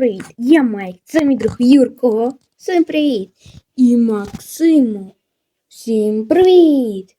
привіт! Я Майк, це мій друг Юрко. Всім привіт! І Максиму. Всім привіт!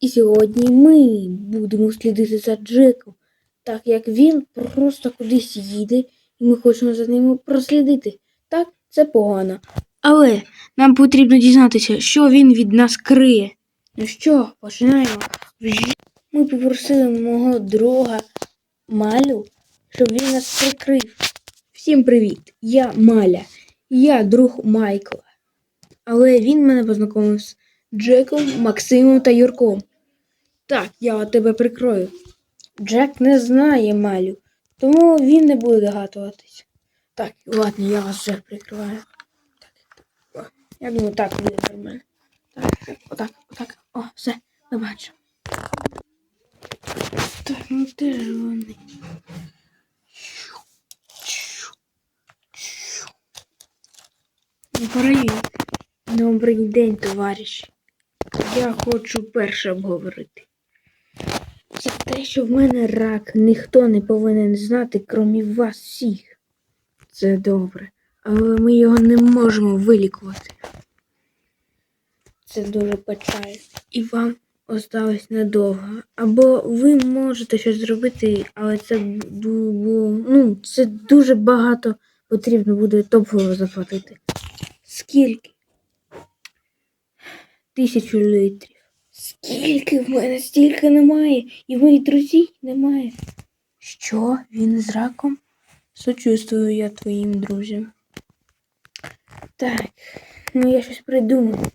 І сьогодні ми будемо слідити за Джеком, так як він просто кудись їде, і ми хочемо за ним прослідити. Так, це погано. Але нам потрібно дізнатися, що він від нас криє. Ну що, починаємо. Ми попросили мого друга Малю, щоб він нас прикрив. Всім привіт! Я Маля. Я друг Майкла. Але він мене познайомив з Джеком, Максимом та Юрком. Так, я тебе прикрою. Джек не знає Малю, тому він не буде догадуватись. Так, ладно, я вас вже прикриваю. Так, я думаю, так буде нормально. Так, так, отак, отак. О, все, ми бачимо. Так, ну де ж Привіт. Добрий день, товариш. Я хочу перше обговорити. Це те, що в мене рак, ніхто не повинен знати, крім вас всіх. Це добре, але ми його не можемо вилікувати. Це дуже печально. І вам осталось недовго. Або ви можете щось зробити, але це ну, це дуже багато потрібно буде топливо заплатити. Скільки? Тисячу літрів. Скільки в мене стільки немає, і моїх друзів немає. Що? Він з раком? Сочувствую я твоїм друзям. Так, ну я щось придумав.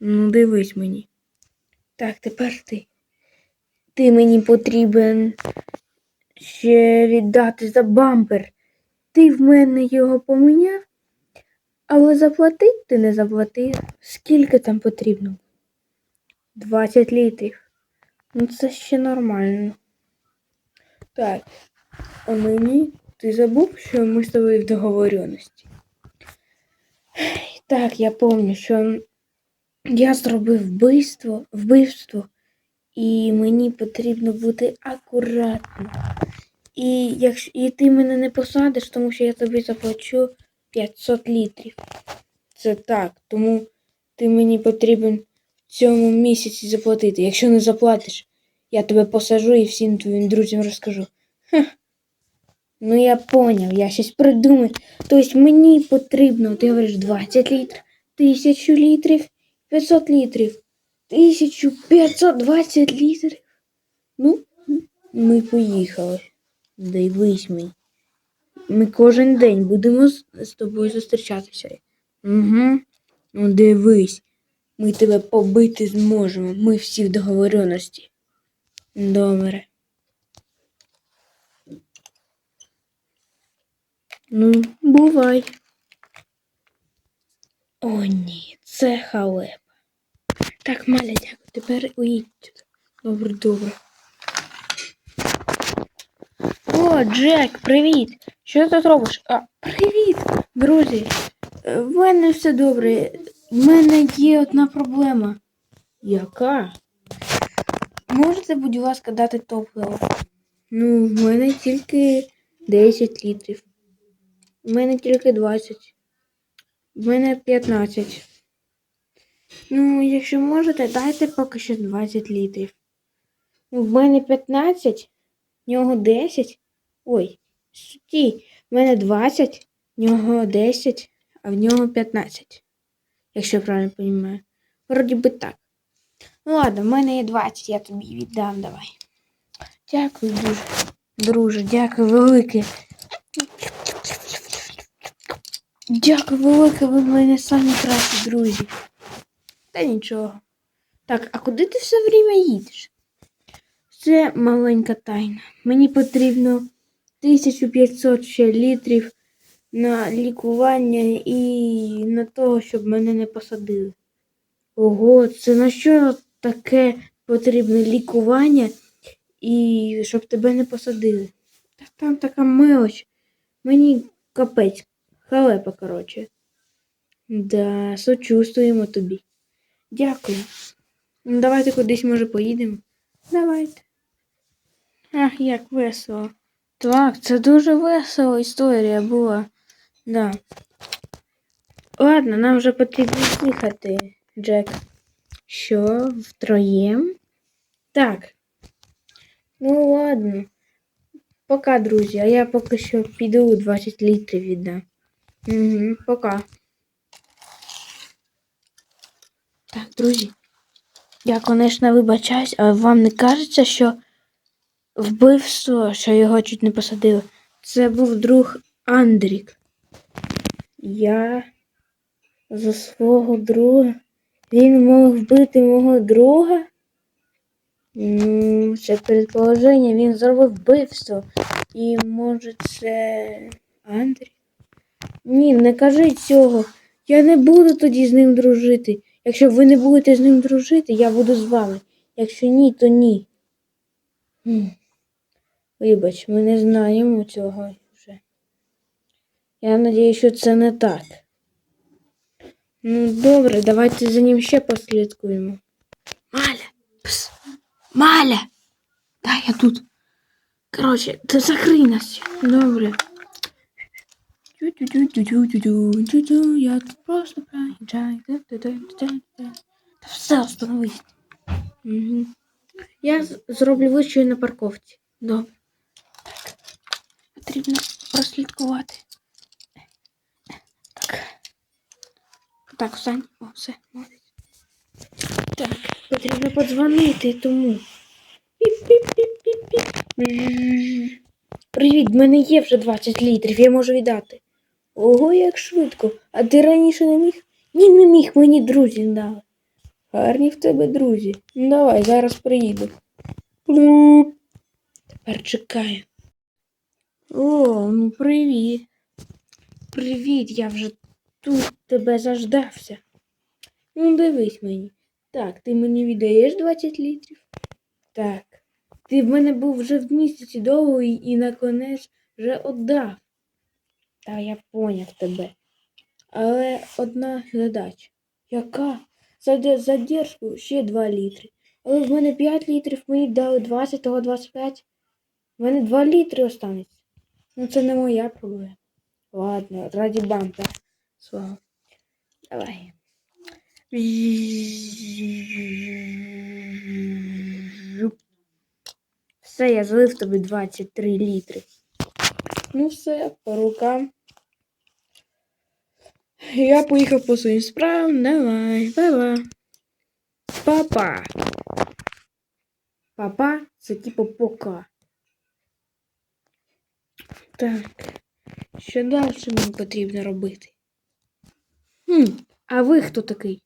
Ну, дивись мені. Так, тепер ти. Ти мені потрібен ще віддати за бампер. Ти в мене його поміняв, але заплатити ти не заплатив. Скільки там потрібно? 20 літрів. Ну це ще нормально. Так, а мені ти забув, що ми з тобою в договоренності? Так, я пам'ятаю, що я зробив вбивство, вбивство, і мені потрібно бути акуратним. І якщо і ти мене не посадиш, тому що я тобі заплачу 500 літрів. Це так, тому ти мені потрібен в цьому місяці заплатити. Якщо не заплатиш, я тебе посажу і всім твоїм друзям розкажу. Хех. Ну я поняв, я щось придумаю. Тобто мені потрібно, ти говориш 20 літрів, 1000 літрів, 500 літрів, 1520 літрів. Ну, ми поїхали. Дивись мені. Ми кожен день будемо з, тобою зустрічатися. Угу. Ну дивись, ми тебе побити зможемо. Ми всі в договоренності. Добре. Ну, бувай. О, ні, це халепа. Так, Маля, дякую. Тепер уїдь. Добре, добре. О, Джек, привіт! Що ти тут робиш? А, привіт, друзі. Е, В мене все добре. В мене є одна проблема. Яка? Можете, будь ласка, дати топливо? Ну, в мене тільки 10 літрів. В мене тільки 20. В мене 15. Ну, якщо можете, дайте поки що 20 літрів. Ну, В мене 15, в нього 10. Ой, стій, в мене 20, в нього 10, а в нього 15. Якщо я правильно розумію. Вроді би так. Ну ладно, в мене є 20, я тобі віддам, давай. Дякую дуже. Друже, дякую велике. Дякую велике, ви в мене самі кращі друзі. Та нічого. Так, а куди ти все время їдеш? Це маленька тайна. Мені потрібно 1500 ще літрів на лікування і на того, щоб мене не посадили. Ого, це на що таке потрібне лікування і щоб тебе не посадили? Та там така мелоч. Мені капець, халепа, коротше. Да, сочувствуємо тобі. Дякую. Ну, давайте кудись, може, поїдемо. Давайте. Ах, як весело. Так, це дуже весела історія була. Да. Ладно, нам вже потрібно їхати, Джек. Що, втроєм? Так. Ну ладно. Пока, друзі, а я поки що піду 20 літрів віддам. Угу, пока. Так, друзі. Я, конечно, вибачаюсь, але вам не кажеться, що вбивство, що його чуть не посадили, це був друг Андрік. Я за свого друга. Він мог вбити мого друга. Ну, це предположення, він зробив вбивство. І може це Андрій? Ні, не кажіть цього. Я не буду тоді з ним дружити. Якщо ви не будете з ним дружити, я буду з вами. Якщо ні, то ні. Вибач, ми не знаємо цього вже. Я надіюсь, що це не так. Ну, добре, давайте за ним ще послідкуємо. Маля! Пс! Маля! Да, я тут. Короче, ти закрий нас. Добре. Тю-тю-тю-тю-тю-тю-тю-тю. Я тут просто проїжджаю. Та-та-та-та-та. Все, остановись. Угу. Я зроблю вище на парковці. Добре. Потрібно прослідкувати. Так. Так, встань. О, все, молодець. Так, потрібно подзвонити тому. Піп-піп-піп-піп-піп. Привіт, в мене є вже 20 літрів, я можу віддати. Ого, як швидко. А ти раніше не міг? Ні, не міг, мені друзі дали. Гарні в тебе друзі. Ну, давай, зараз приїду. Тепер чекаю. О, ну привіт. Привіт, я вже тут тебе заждався. Ну, дивись мені. Так, ти мені віддаєш 20 літрів? Так. Ти в мене був вже в місяці довго і, і наконець вже отдав. Та я поняв тебе. Але одна задача. Яка? За де- задержку ще 2 літри. Але в мене 5 літрів, мені дали 20, того 25. В мене 2 літри останеться. Ну це не моя проблема. Ладно, раді бампа. Свого. Давай. Все, я злив тобі 23 літри. Ну все, по рукам. Я поїхав по своїм справам. Давай, бай-бай. Папа. Папа це типу пока. Так. Що далі мені потрібно робити? Хм, а ви хто такий?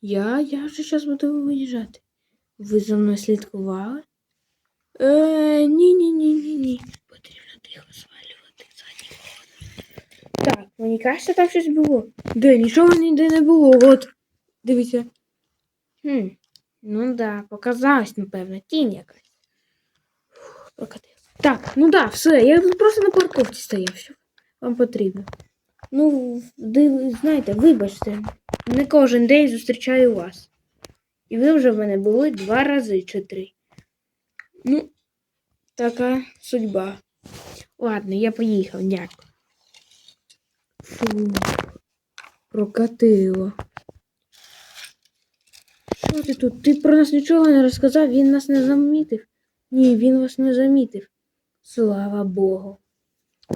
Я, я вже зараз буду виїжджати. Ви за мною слідкували? Е, ні, ні, ні, ні, ні. Потрібно тихо звалювати задній ход. Так, мені кажеться, там щось було. Де, нічого ніде не було. От. Дивіться. Хм. Ну да, показалось, напевно, тінь якась. Фух, Прокатив. Так, ну да, все. Я просто на парковці стояв. Що вам потрібно? Ну, знаєте, вибачте, не кожен день зустрічаю вас. І ви вже в мене були два рази чи три. Ну, така судьба. Ладно, я поїхав, дякую. Фу, прокатило. Що ти тут? Ти про нас нічого не розказав, він нас не замітив. Ні, він вас не замітив. Слава Богу.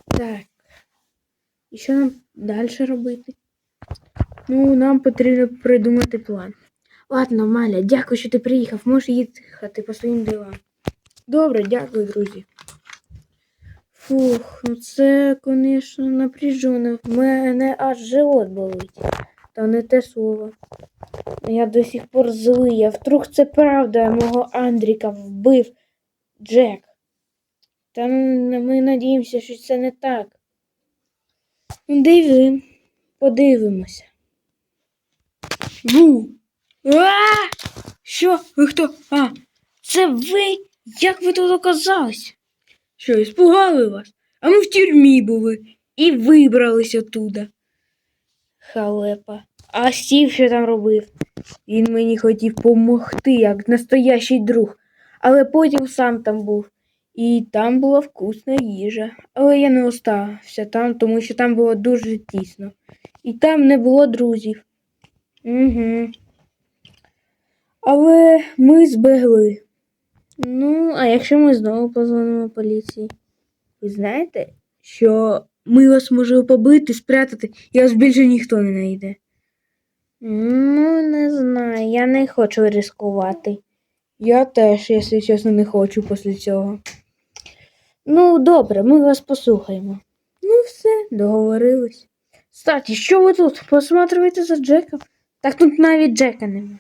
Так. І що нам далі робити? Ну, нам потрібно придумати план. Ладно, Маля, дякую, що ти приїхав. Можеш їхати по своїм ділам. Добре, дякую, друзі. Фух, ну це, звісно, напряжено. В мене аж живот болить. Та не те слово. Я до сих пор злий. А вдруг це правда мого Андріка вбив Джек. Та ми надіємося, що це не так. Ну, Диви, подивимося. Бу! А! Що? Ви хто? А, це ви? Як ви тут оказались? Що, іспугали вас? А ми в тюрмі були і вибрались оттуда. Халепа. А Стів що там робив? Він мені хотів помогти, як настоящий друг, але потім сам там був. І там була вкусна їжа. Але я не остався там, тому що там було дуже тісно. І там не було друзів. Угу. Але ми збегли. Ну, а якщо ми знову позвонимо поліції? Ви знаєте, що ми вас можемо побити, спрятати, і вас більше ніхто не знайде. Ну, не знаю, я не хочу ризикувати. Я теж, якщо чесно, не хочу після цього. Ну, добре, ми вас послухаємо. Ну, все, договорились. Кстати, що ви тут? Посматриваєте за Джеком? Так тут навіть Джека нема.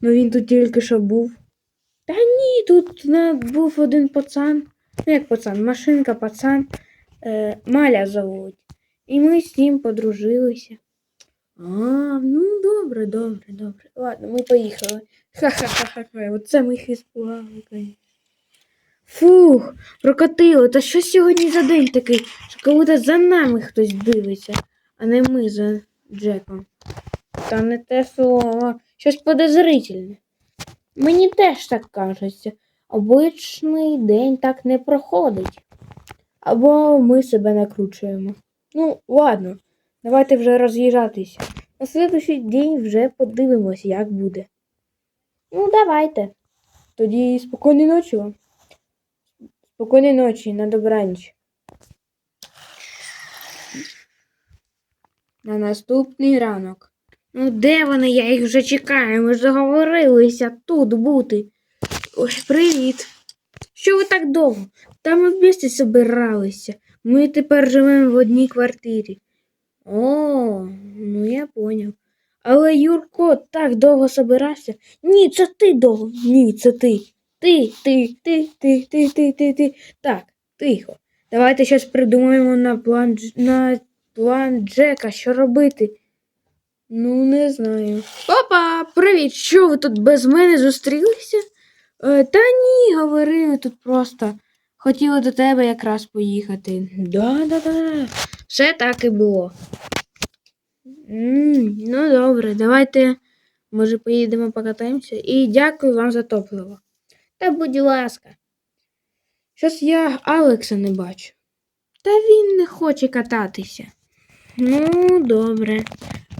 Ну він тут тільки що був. Та ні, тут не, був один пацан. Ну, як пацан, машинка, пацан. Е, Маля зовуть. І ми з ним подружилися. А, ну добре, добре, добре. Ладно, ми поїхали. Ха-ха-ха-ха. Оце ми їх іспугали, конечно. Фух, прокатило. Та що сьогодні за день такий? Що коли за нами хтось дивиться, а не ми за Джеком. Та не те слово, щось подозрительне. Мені теж так кажеться. Обичний день так не проходить. Або ми себе накручуємо. Ну, ладно, давайте вже роз'їжджатися. На слідуючий день вже подивимось, як буде. Ну, давайте. Тоді спокійної ночі вам. Спокійної ночі, на добраніч. На наступний ранок. Ну, де вони? Я їх вже чекаю. Ми ж договорилися тут бути. Ой, привіт. Що ви так довго? Та ми в місті збиралися. Ми тепер живемо в одній квартирі. О, ну я поняв. Але Юрко так довго собирався. Ні, це ти довго. Ні, це ти. Ти, ти, ти, ти, ти, ти, ти, ти. Так, тихо. Давайте щось придумаємо на план на план Джека, що робити. Ну, не знаю. Опа, привіт! Що ви тут без мене зустрілися? Е, та ні, говорили тут просто. Хотіли до тебе якраз поїхати. Да, да, да. Все так і було. м ну добре, давайте, може, поїдемо покатаємося. І дякую вам за топливо. Та будь ласка. Щось я Алекса не бачу. Та він не хоче кататися. Ну, добре.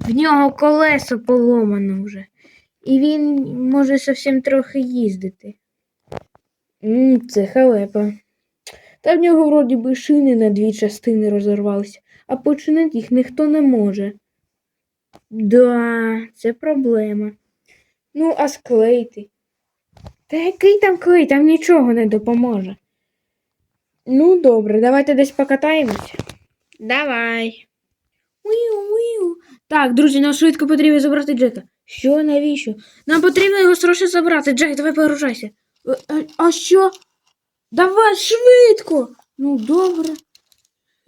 В нього колесо поломано вже. І він може зовсім трохи їздити. м це халепа. Та в нього вроді би шини на дві частини розірвалися, а починити їх ніхто не може. Да, це проблема. Ну, а склеїти? Та який там клей, там нічого не допоможе. Ну, добре, давайте десь покатаємось. Давай. Уіу, уіу. Так, друзі, нам швидко потрібно забрати Джека. Що, навіщо? Нам потрібно його срочно забрати. Джек, давай погружайся. Е, е, А що? Давай швидко. Ну, добре.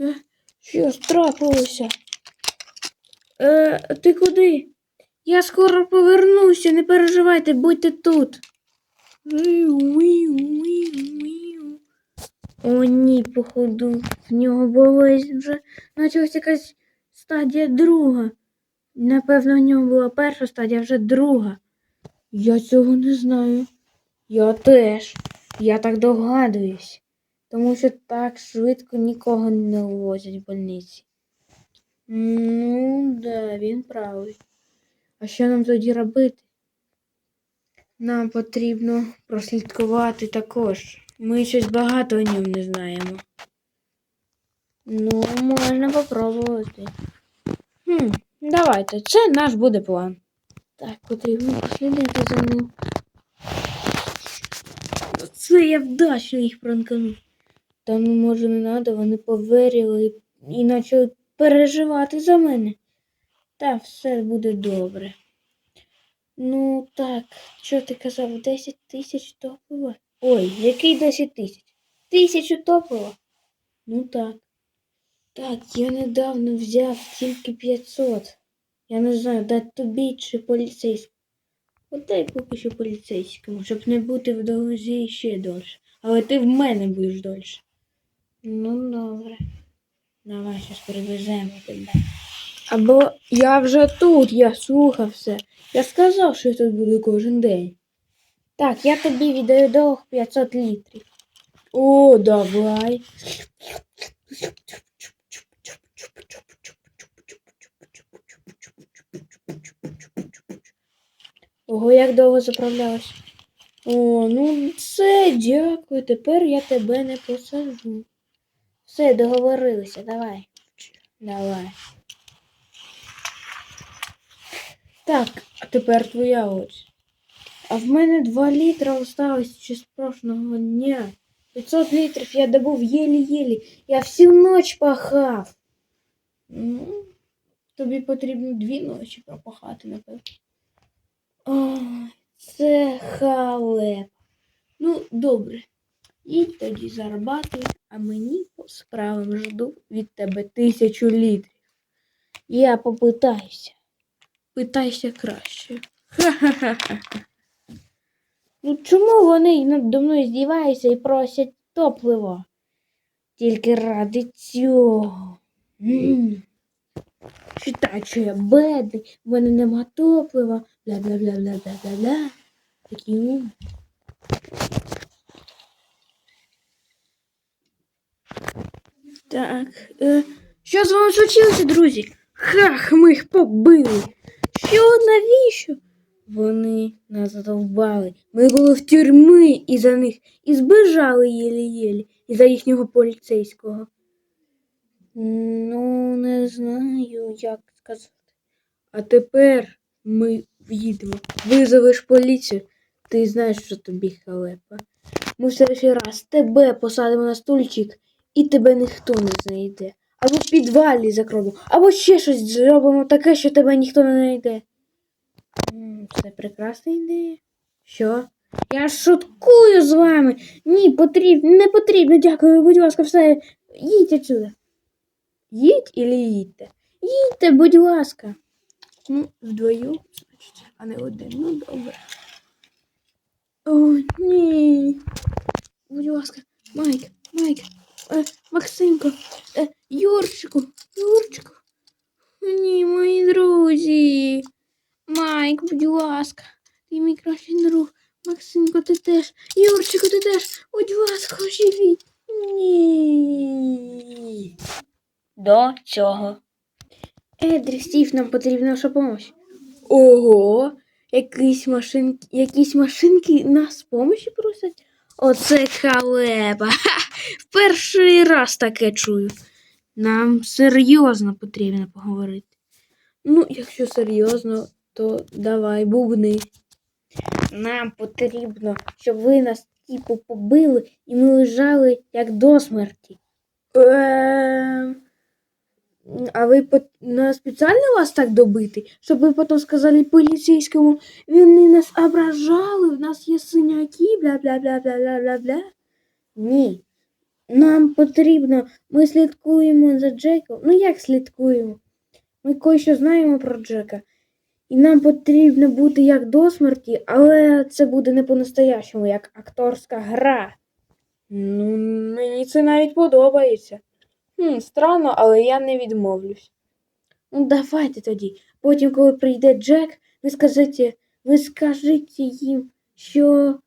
Е, Що трапилося? Е, ти куди? Я скоро повернуся, не переживайте, будьте тут. О, ні, походу, в нього болить вже почалась якась стадія друга. Напевно, в нього була перша стадія, вже друга. Я цього не знаю. Я теж. Я так догадуюсь. Тому що так швидко нікого не вивозять в больниці. Ну, да, він правий. А що нам тоді робити? Нам потрібно прослідкувати також. Ми щось багато о ньому не знаємо. Ну, можна попробувати. Хм, давайте, це наш буде план. Так, потрібно послідити за ним. Це я вдачно їх пранканув. Та ну, може, не треба, вони повірили і почали переживати за мене. Та все буде добре. Ну так, що ти казав, 10 тисяч топлива? Ой, який 10 тисяч? Тисячу топлива? Ну так. Так, я недавно взяв тільки 500. Я не знаю, дати тобі чи поліцейському. Отдай поки що поліцейському, щоб не бути в дорозі ще дольше. Але ти в мене будеш дольше. Ну, добре. Давай щось привеземо тебе. Або я вже тут, я слухав все. Я сказав, що я тут буду кожен день. Так, я тобі віддаю долг 500 літрів. О, давай. Ого, як довго заправлялась. О, ну все, дякую. Тепер я тебе не посажу. Все, договорилися, давай. Давай. Так, а тепер твоя ось. А в мене 2 літра осталось ще з прошлого дня. 500 літрів я добув єлі-єлі. Я всю ніч пахав. Ну, тобі потрібно дві ночі пропахати, напевно. Ой, це халеп. Ну, добре. Їдь тоді зарабатуй, а мені по справам жду від тебе тисячу літрів. Я попитаюся. Питайся краще. Ха-ха-ха. Ну чому вони надо мною здіваються і просять топливо? Тільки ради цього. М. Считай, що я бедний, в мене нема топлива, бла-бла-бла-бла-бла-бла-бла. Такі ум. Так. Е, що з вами случилося, друзі? Хах, ми їх побили. Що, навіщо? Вони нас задовбали. Ми були в тюрмі і за них і збежали єлі-єлі із-за їхнього поліцейського. Ну, не знаю, як сказати. А тепер ми в'їдемо. Визовеш поліцію. Ти знаєш, що тобі халепа. Ми в следующий раз тебе посадимо на стульчик, і тебе ніхто не знайде. Або в підвалі закроємо, або ще щось зробимо таке, що тебе ніхто не знайде. Це прекрасна ідея. Що? Я шуткую з вами. Ні, потрібно, не потрібно, дякую, будь ласка, все. Їдь отсюда. Їдь і їдьте? Їдьте, будь ласка. Ну, вдвоєм, значить, а не один. Ну, добре. О, ні. Будь ласка, Майк, Майк, е, Максимко, е, Юрчику, Юрчику. Ні, мої друзі. Майк, будь ласка, ти мій кращий друг. Максимко, ти теж. Юрчику, ти теж. Будь ласка, оживіть. Ні. До цього. Едрі, Стів, нам потрібна ваша допомога. Ого, якісь машинки, якісь машинки нас помощі просять. Оце халепа. В перший раз таке чую. Нам серйозно потрібно поговорити. Ну, якщо серйозно, то давай, бубни. Нам потрібно, щоб ви нас типу побили і ми лежали як до смерті. Ем... А ви на спеціально вас так добити, щоб ви потім сказали поліцейському, вони нас ображали, в нас є синяки, бла-бла-бла-бла-бла-бла-бла. Ні. Нам потрібно, ми слідкуємо за Джеком. Ну як слідкуємо? Ми кое-що знаємо про Джека. І нам потрібно бути як до смерті, але це буде не по-настоящому, як акторська гра. Ну, мені це навіть подобається. Хм, странно, але я не відмовлюсь. Ну, давайте тоді. Потім, коли прийде Джек, ви скажете, ви скажіть їм, що.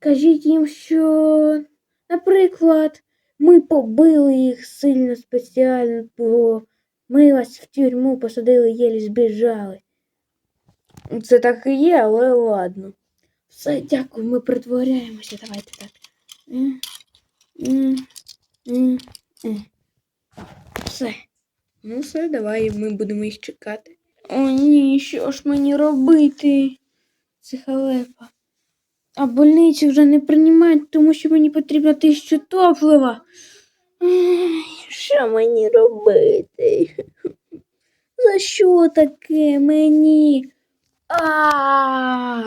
Скажіть їм, що, наприклад, ми побили їх сильно спеціально, бо ми вас в тюрму посадили, єлі збіжали. Це так і є, але ладно. Все, дякую, ми притворяємося. Давайте так. Все. Ну все, давай ми будемо їх чекати. О, ні, що ж мені робити? Це халепа. А больниці вже не приймають, тому що мені потрібно тисячу топлива. Що мені робити? За що таке мені? А.